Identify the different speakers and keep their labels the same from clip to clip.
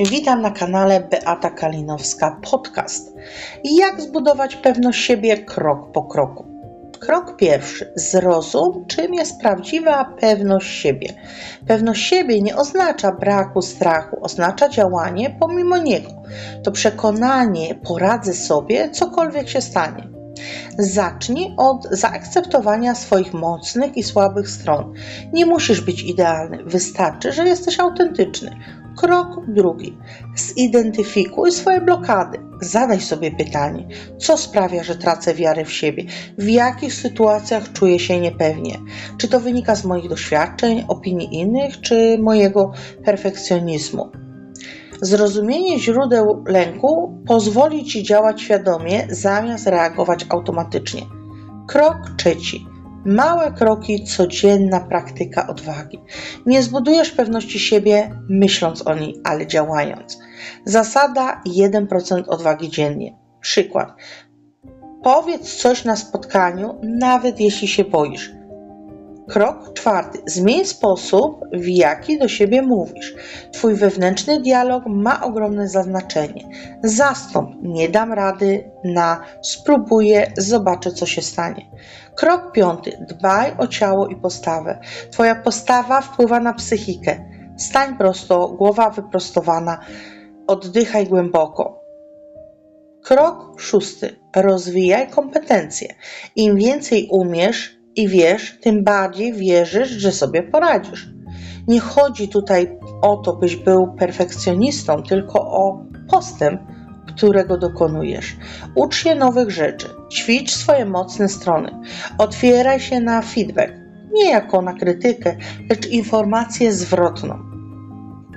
Speaker 1: Witam na kanale Beata Kalinowska Podcast. Jak zbudować pewność siebie krok po kroku? Krok pierwszy. Zrozum, czym jest prawdziwa pewność siebie. Pewność siebie nie oznacza braku strachu, oznacza działanie pomimo niego. To przekonanie, poradzę sobie, cokolwiek się stanie. Zacznij od zaakceptowania swoich mocnych i słabych stron. Nie musisz być idealny, wystarczy, że jesteś autentyczny. Krok drugi. Zidentyfikuj swoje blokady. Zadaj sobie pytanie, co sprawia, że tracę wiarę w siebie, w jakich sytuacjach czuję się niepewnie. Czy to wynika z moich doświadczeń, opinii innych, czy mojego perfekcjonizmu. Zrozumienie źródeł lęku pozwoli Ci działać świadomie zamiast reagować automatycznie. Krok trzeci. Małe kroki, codzienna praktyka odwagi. Nie zbudujesz pewności siebie myśląc o niej, ale działając. Zasada 1% odwagi dziennie. Przykład. Powiedz coś na spotkaniu, nawet jeśli się boisz. Krok czwarty. Zmień sposób, w jaki do siebie mówisz. Twój wewnętrzny dialog ma ogromne znaczenie. Zastąp nie dam rady na spróbuję, zobaczę co się stanie. Krok piąty. Dbaj o ciało i postawę. Twoja postawa wpływa na psychikę. Stań prosto, głowa wyprostowana. Oddychaj głęboko. Krok szósty. Rozwijaj kompetencje. Im więcej umiesz, i wiesz, tym bardziej wierzysz, że sobie poradzisz. Nie chodzi tutaj o to, byś był perfekcjonistą, tylko o postęp, którego dokonujesz. Ucz się nowych rzeczy, ćwicz swoje mocne strony, otwieraj się na feedback, nie jako na krytykę, lecz informację zwrotną.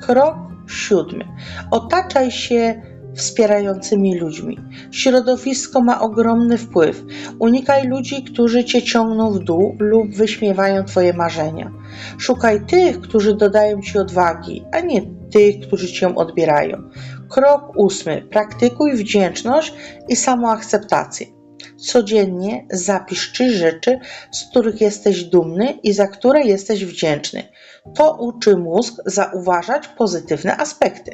Speaker 1: Krok siódmy. Otaczaj się wspierającymi ludźmi. Środowisko ma ogromny wpływ. Unikaj ludzi, którzy cię ciągną w dół lub wyśmiewają twoje marzenia. Szukaj tych, którzy dodają ci odwagi, a nie tych, którzy cię odbierają. Krok ósmy. Praktykuj wdzięczność i samoakceptację. Codziennie zapisz trzy rzeczy, z których jesteś dumny i za które jesteś wdzięczny. To uczy mózg zauważać pozytywne aspekty.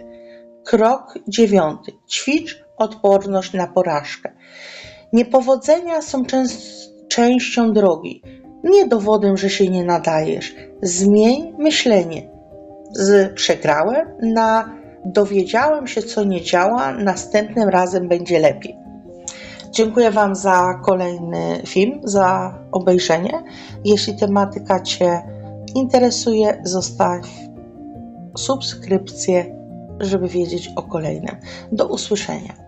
Speaker 1: Krok dziewiąty. Ćwicz odporność na porażkę. Niepowodzenia są częścią drogi, nie dowodem, że się nie nadajesz. Zmień myślenie z przegrałem na dowiedziałem się, co nie działa, następnym razem będzie lepiej. Dziękuję Wam za kolejny film, za obejrzenie. Jeśli tematyka Cię interesuje, zostaw subskrypcję żeby wiedzieć o kolejnym. Do usłyszenia.